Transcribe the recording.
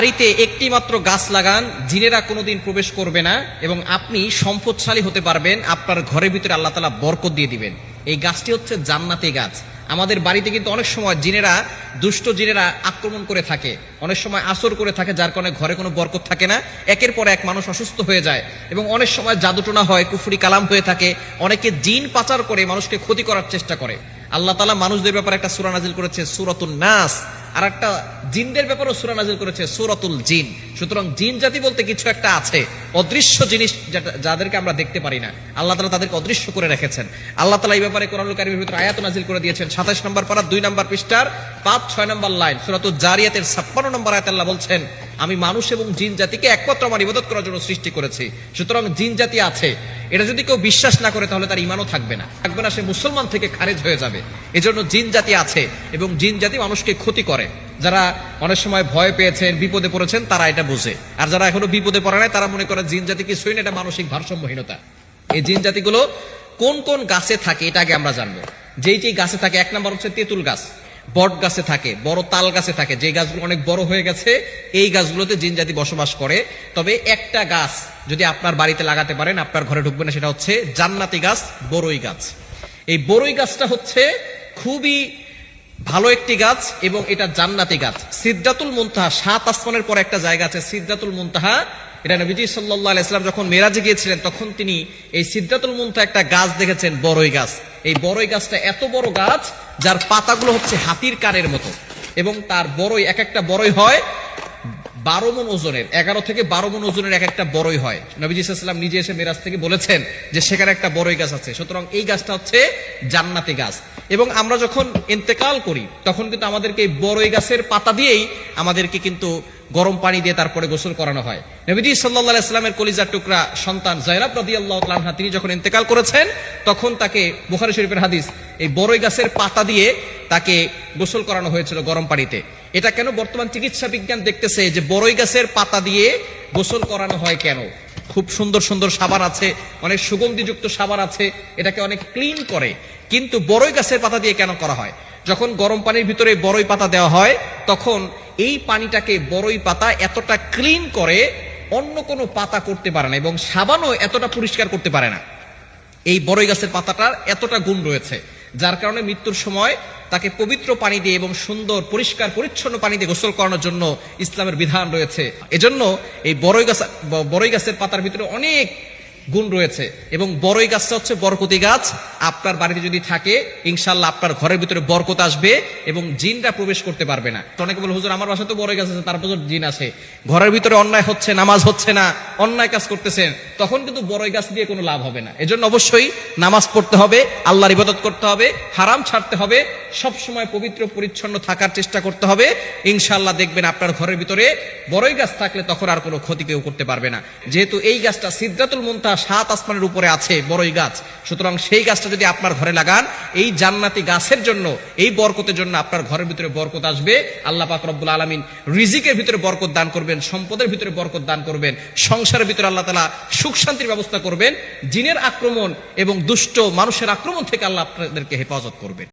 বাড়িতে একটি মাত্র গাছ লাগান, জিনেরা কোনোদিন প্রবেশ করবে না এবং আপনি সম্পদশালী হতে পারবেন, আপনার ঘরের ভিতরে আল্লাহ তালা বরকত দিয়ে দিবেন। এই গাছটি হচ্ছে জান্নাতি গাছ। আমাদের বাড়িতে কিন্তু অনেক সময় জিনেরা, দুষ্ট জিনেরা আক্রমণ করে থাকে। অনেক সময় আসর করে থাকে, যার কারণে ঘরে কোনো বরকত থাকে না। একের পর এক মানুষ অসুস্থ হয়ে যায় এবং অনেক সময় জাদুটোনা হয়, কুফুরি কালাম হয়ে থাকে। অনেকে জিন পাচার করে মানুষকে ক্ষতি করার চেষ্টা করে। আল্লাহ তালা মানুষদের ব্যাপারে একটা সুরা নাজিল করেছে সুরাতুল নাস। আর একটা জিনদের ব্যাপারেও সুরা নাজিল করেছে, সুরাতুল জিন। সুতরাং জিন জাতি বলতে কিছু একটা আছে, অদৃশ্য জিনিস যাদেরকে আমরা দেখতে পারি না। আল্লাহ তালা তাদেরকে অদৃশ্য করে রেখেছেন। আল্লাহ তালা এই ব্যাপারে কোরআন কারিমের ভিতরে আয়াত নাজিল করে দিয়েছেন। সাতাশ নম্বর পারা, দুই নম্বর পৃষ্ঠার পাঁচ, ছয় নম্বর লাইন সুরাতুল জারিয়াতের ছাপ্পান্ন নম্বর আয়াত আল্লাহ বলছেন আমি মানুষ এবং জিন জাতিকে একমাত্র আমার ইবাদত করার জন্য সৃষ্টি করেছি। সুতরাং জিন জাতি আছে। এটা যদি কেউ বিশ্বাস না করে, তাহলে তার ইমানও থাকবে না। থাকবে না, সে মুসলমান থেকে খারেজ হয়ে যাবে। এজন্য জিন জাতি আছে এবং জিন জাতি মানুষকে ক্ষতি করে। যারা অনেক সময় ভয় পেয়েছেন, বিপদে পড়েছেন, তারা এটা বোঝে। আর যারা এখনও বিপদে পড়ে নাই, তারা মনে করে জিন জাতি কিছুই না এটা মানসিক ভারসাম্যহীনতা। এই জিন জাতিগুলো কোন কোন গাছে থাকে, এটা আগে আমরা জানব। যেই যেই গাছে থাকে, এক নম্বর হচ্ছে তেঁতুল গাছ। বট গাছে থাকে, বড় তাল গাছে থাকে। যে গাছগুলো অনেক বড় হয়ে গেছে, এই গাছগুলোতে জিন জাতি বসবাস করে। তবে একটা গাছ যদি আপনার বাড়িতে লাগাতে পারেন, আপনার ঘরে ঢুকবে না, সেটা হচ্ছে জান্নাতি গাছ বড়ই গাছ। এই বড়ই গাছটা হচ্ছে খুবই ভালো একটি গাছ এবং এটা জান্নাতি গাছ। সিদ্ধাতুল মুনতাহা, সাত আসমানের পর একটা জায়গা আছে সিদ্ধাতুল মুনতাহা এটা নবীজি সাল্লাহ ইসলাম যখন মেরাজে গিয়েছিলেন, তখন তিনি এই সিদ্ধাতুল মন্ত একটা গাছ দেখেছেন বড়ই গাছ। এই বড়ই গাছটা এত বড় গাছ, যার পাতাগুলো হচ্ছে হাতির কানের মতো। এবং তার বড়ই এক একটা বড়ই হয় বারো মন ওজনের, এগারো থেকে বারো মন ওজনের এক একটা বড়ই হয়। নবীজি সাল্লাম নিজে এসে মেরাজ থেকে বলেছেন যে সেখানে একটা বড়ই গাছ আছে। সুতরাং এই গাছটা হচ্ছে জান্নাতি গাছ। এবং আমরা যখন ইন্তেকাল করি, তখন কিন্তু আমাদেরকে এই বড়ই গাছের পাতা দিয়েই আমাদেরকে কিন্তু গরম পানি দিয়ে তারপরে গোসল করানো হয়। নবীজি সাল্লাহ ইসলামের কলিজার টুকরা সন্তান জয়রাব রদি আল্লাহ তিনি যখন ইন্তেকাল করেছেন, তখন তাকে বুখারি শরীফের হাদিস, এই বড়ই গাছের পাতা দিয়ে তাকে গোসল করানো হয়েছিল গরম পানিতে। এটা কেন বর্তমান চিকিৎসা বিজ্ঞান দেখতেছে যে বড়ই গাছের পাতা দিয়ে গোসল করানো হয় কেন? খুব সুন্দর সুন্দর সাবান আছে, অনেক সুগন্ধিযুক্ত সাবান আছে, এটাকে অনেক ক্লিন করে। কিন্তু বড়ই গাছের পাতা দিয়ে কেন করা হয়? যখন গরম পানির ভিতরে বড়ই পাতা দেওয়া হয়, তখন এই পানিটাকে বড়ই পাতা এতটা ক্লিন করে অন্য কোনো পাতা করতে পারে না এবং সাবানও এতটা পরিষ্কার করতে পারে না। এই বড়ই গাছের পাতাটার এতটা গুণ রয়েছে। যার কারণে মৃত্যুর সময় তাকে পবিত্র পানি দিয়ে এবং সুন্দর, পরিষ্কার, পরিচ্ছন্ন পানি দিয়ে গোসল করানোর জন্য ইসলামের বিধান রয়েছে। এজন্য এই বড়ই গাছ বড়ই গাছের পাতার ভিতরে অনেক গুণ রয়েছে। এবং বড়ই গাছটা হচ্ছে বরকতি গাছ। আপনার বাড়িতে যদি থাকে, ইনশাল্লাহ আপনার ঘরের ভিতরে বরকত আসবে এবং জিনরা প্রবেশ করতে পারবে না। অনেকে বলে, হুজুর, আমার বাসা তো বড়ই গাছ আছে তারপর জিন আছে। ঘরের ভিতরে অন্যায় হচ্ছে, নামাজ হচ্ছে না, অন্যায় কাজ করতেছেন, তখন কিন্তু বড়ই গাছ দিয়ে কোনো লাভ হবে না। এজন্য অবশ্যই নামাজ পড়তে হবে, আল্লাহর ইবাদত করতে হবে, হারাম ছাড়তে হবে সব সময় পবিত্র, পরিচ্ছন্ন থাকার চেষ্টা করতে হবে। ইনশাল্লাহ দেখবেন আপনার ঘরের ভিতরে বড়ই গাছ থাকলে তখন আর কোনো ক্ষতি কেউ করতে পারবে না। যেহেতু এই গাছটা সিদ্ধাতুল মুন্তা সাত আসমানের উপরে আছে, বড়ই গাছ। সুতরাং সেই গাছটা যদি আপনার ঘরে লাগান, এই জান্নাতি গাছের জন্য, এই বরকতের জন্য আপনার ঘরের ভিতরে বরকত আসবে। আল্লাহ পাক রব্বুল আলমিন রিজিকের ভিতরে বরকত দান করবেন, সম্পদের ভিতরে বরকত দান করবেন, সংসারের ভিতরে আল্লাহ তালা সুখ শান্তির ব্যবস্থা করবেন, জিনের আক্রমণ এবং দুষ্ট মানুষের আক্রমণ থেকে আল্লাহ আপনাদেরকে হেফাজত করবেন।